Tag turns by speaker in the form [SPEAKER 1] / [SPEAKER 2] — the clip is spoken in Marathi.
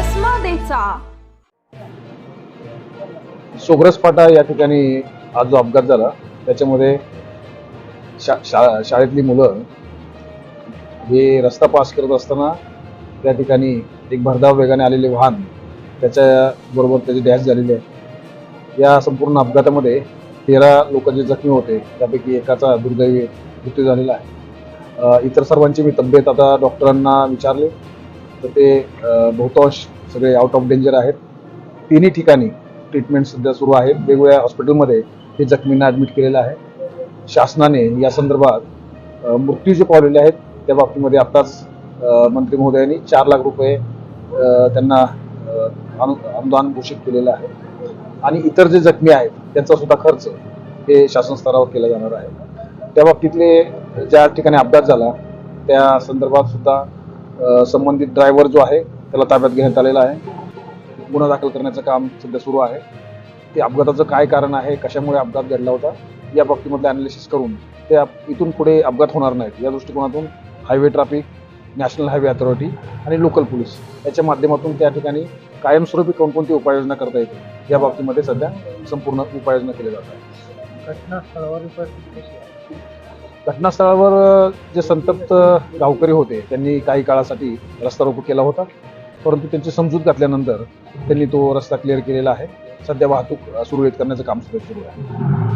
[SPEAKER 1] करायचा
[SPEAKER 2] सोग्रस फाटा या ठिकाणी आज जो अपघात झाला त्याच्यामध्ये शा शा शाळेतली मुलं हे रस्ता पास करत असताना त्या ठिकाणी एक भरधाव वेगाने आलेले वाहन त्याच्या बरोबर त्याची डॅश झालेली आहे. या संपूर्ण अपघातामध्ये तेरा लोक जे जखमी होते त्यापैकी एकाचा दुर्दैवी मृत्यू झालेला आहे. इतर सर्वांची मी तब्येत आता डॉक्टरांना विचारले. तर ते बहुतांश सगळे आउट ऑफ डेंजर आहेत. तिन्ही ठिकाणी ट्रीटमेंट सध्या सुरू आहे वेगवेगळ्या हॉस्पिटलमध्ये हे जखमींना ॲडमिट केलेलं आहे. शासनाने या संदर्भात मृत्यू जे पावलेले आहेत त्या बाबतीमध्ये आत्ताच मंत्री महोदयांनी चार लाख रुपये त्यांना अनु अनुदान घोषित केलेलं आहे. आणि इतर जे जखमी आहेत त्यांचा सुद्धा खर्च हे शासन स्तरावर केला जाणार आहे. त्या बाबतीतले ज्या ठिकाणी अपघात झाला त्या संदर्भात सुद्धा संबंधित ड्रायव्हर जो आहे त्याला ताब्यात घेण्यात आलेला आहे. गुन्हा दाखल करण्याचं काम सध्या सुरू आहे. ते अपघाताचं काय कारण आहे कशामुळे अपघात घडला होता या बाबतीमधलं अनालिसिस करून ते इथून पुढे अपघात होणार नाहीत. या दृष्टिकोनातून highway traffic national highway authority आणि लोकल पोलीस याच्या माध्यमातून त्या ठिकाणी कायमस्वरूपी कोणकोणती उपाययोजना करता येते या बाबतीमध्ये सध्या संपूर्ण उपाययोजना केली जात
[SPEAKER 3] आहे?
[SPEAKER 2] घटनास्थळावर घटनास्थळावर जे संतप्त गावकरी होते त्यांनी काही काळासाठी रस्ता रोको केला होता. परंतु त्यांची समजूत घातल्यानंतर त्यांनी तो रस्ता क्लिअर केलेला आहे. सध्या वाहतूक सुरळीत करण्याचं काम सुरू सुरू आहे.